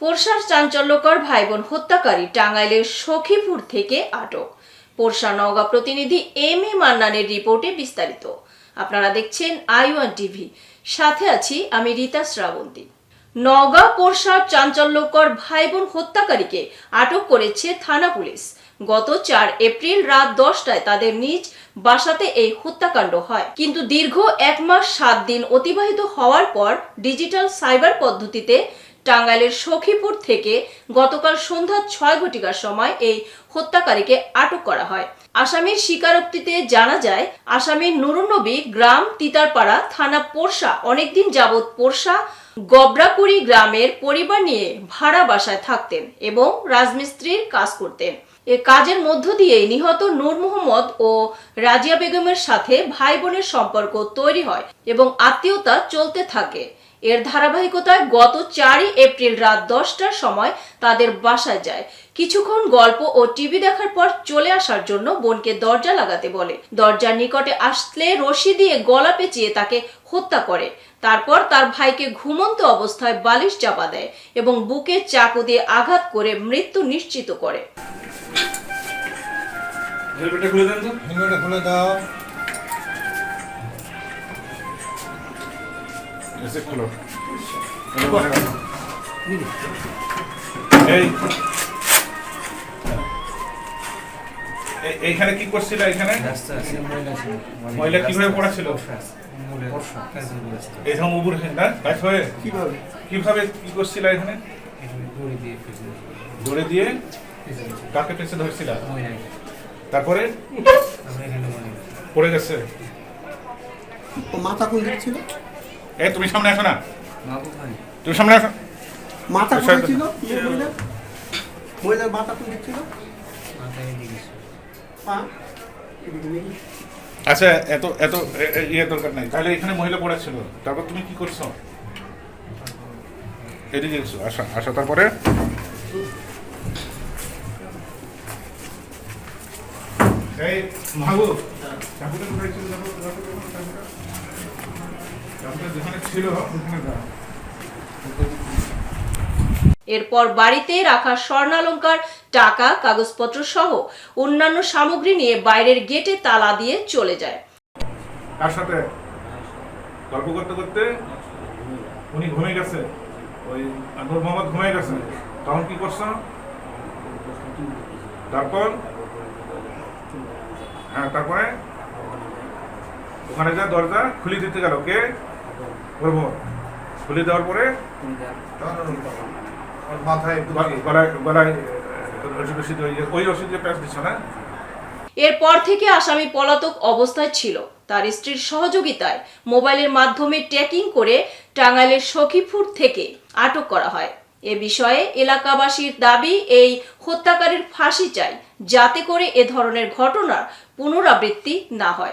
পোরশার চাঞ্চল্যকর ভাই বোন হত্যাকারী টাঙ্গাইলের সখীপুর থেকে আটক। পোরশা নওগাঁ প্রতিনিধি এম এ মান্নানের রিপোর্টে বিস্তারিত। আপনারা দেখছেন আই ওয়ান টিভি। সাথে আছি আমি রীতা শ্রাবন্তী। নওগাঁ পোরশার চাঞ্চল্যকর ভাই বোন হত্যাকারীকে আটক করেছে থানা পুলিশ। গত চার এপ্রিল রাত দশটায় তাদের নিজ বাসাতে এই হত্যাকাণ্ড হয়। কিন্তু দীর্ঘ এক মাস সাত দিন অতিবাহিত হওয়ার পর ডিজিটাল সাইবার পদ্ধতিতে টাঙ্গাইলের সখীপুর থেকে গতকাল সন্ধ্যা ছয় ঘটিকার সময় এই হত্যাকারীকে আটক করা হয়। আসামির স্বীকারোক্তিতে জানা যায়, আসামির নুরুন্নবী গ্রাম তিতারপাড়া থানা পোরশা, অনেকদিন যাবৎ পোরশা, গবরাকুড়ি গ্রামের পরিবার নিয়ে ভাড়া বাসায় থাকতেন এবং রাজমিস্ত্রির কাজ করতেন। এ কাজের মধ্য দিয়ে নিহত নূর মোহাম্মদ ও রাজিয়া বেগমের সাথে ভাই বোনের সম্পর্ক তৈরি হয় এবং আত্মীয়তা চলতে থাকে। এর ধারাবাহিকতায় গত চারই এপ্রিল রাত দশটার সময় তাদের বাসায় যায়। কিছুক্ষণ গল্প ও টিভি দেখার পর চলে আসার জন্য বোনকে দরজা লাগাতে বলে। দরজার নিকটে আসলে রশি দিয়ে গলা পেঁচিয়ে তাকে হত্যা করে। তারপর তার ভাইকে ঘুমন্ত অবস্থায় বালিশ চাপা দেয় এবং বুকে চাকু দিয়ে আঘাত করে মৃত্যু নিশ্চিত করে। হেলমেটটা খুলে দেন তো। হেলমেটটা খুলে দাও। এইখানে কি করছিল এখানে? কীভাবে পড়া ছিল? বর্ষা কাজে করেছে না গাছ হয়ে? কীভাবে? কীভাবে কি করছিল এখানে? এখানে দিয়ে দৌড়ে দিয়ে কাকে পেছে ধরছিল? তারপরে? আমরা এখানে পড়ে গেছে। মাথা কোন দিকে ছিল? এই তুমি সামনে আসো না। তুমি সামনে আসো। মাথা কোথায় ছিল? মহিলার মাথা কোন ছিল? ছিল। আচ্ছা এত এত এ- এ- ইয়ে দরকার নাই। তাহলে এখানে মহিলা পড়েছিল তারপর তুমি কি করছ? এদিকে আসা আসা তারপরে। এই মাহবুব চাকুটা কোথায় ছিল? এরপর বাড়িতে রাখা স্বর্ণালঙ্কার, টাকা, কাগজপত্র সহ অন্যান্য সামগ্রী নিয়ে বাইরের গেটে তালা দিয়ে চলে যায়। তার সাথে? গল্প করতে করতে? উনি ঘুমিয়ে গেছে। ওই নূর মোহাম্মদ ঘুমিয়ে গেছে। তখন কি করছ? তারপর? হ্যাঁ তারপরে? ওখানে যা দরজা খুলে দিতে গেল। কে? বলব। খুলে দেওয়ার পরে? মাথায় গলায়- গলায় গলায় রশিদ রশিদ ওই- ওই রশিদ প্যাঁচ দিচ্ছ না? এরপর থেকে আসামি পলাতক অবস্থায় ছিল। তার স্ত্রীর সহযোগিতায় মোবাইলের মাধ্যমে ট্র্যাকিং করে টাঙ্গাইলের সখীপুর থেকে আটক করা হয়। এ বিষয়ে এলাকাবাসীর দাবি এই হত্যাকারীর ফাঁসি চাই যাতে করে এ ধরনের ঘটনার পুনরাবৃত্তি না হয়।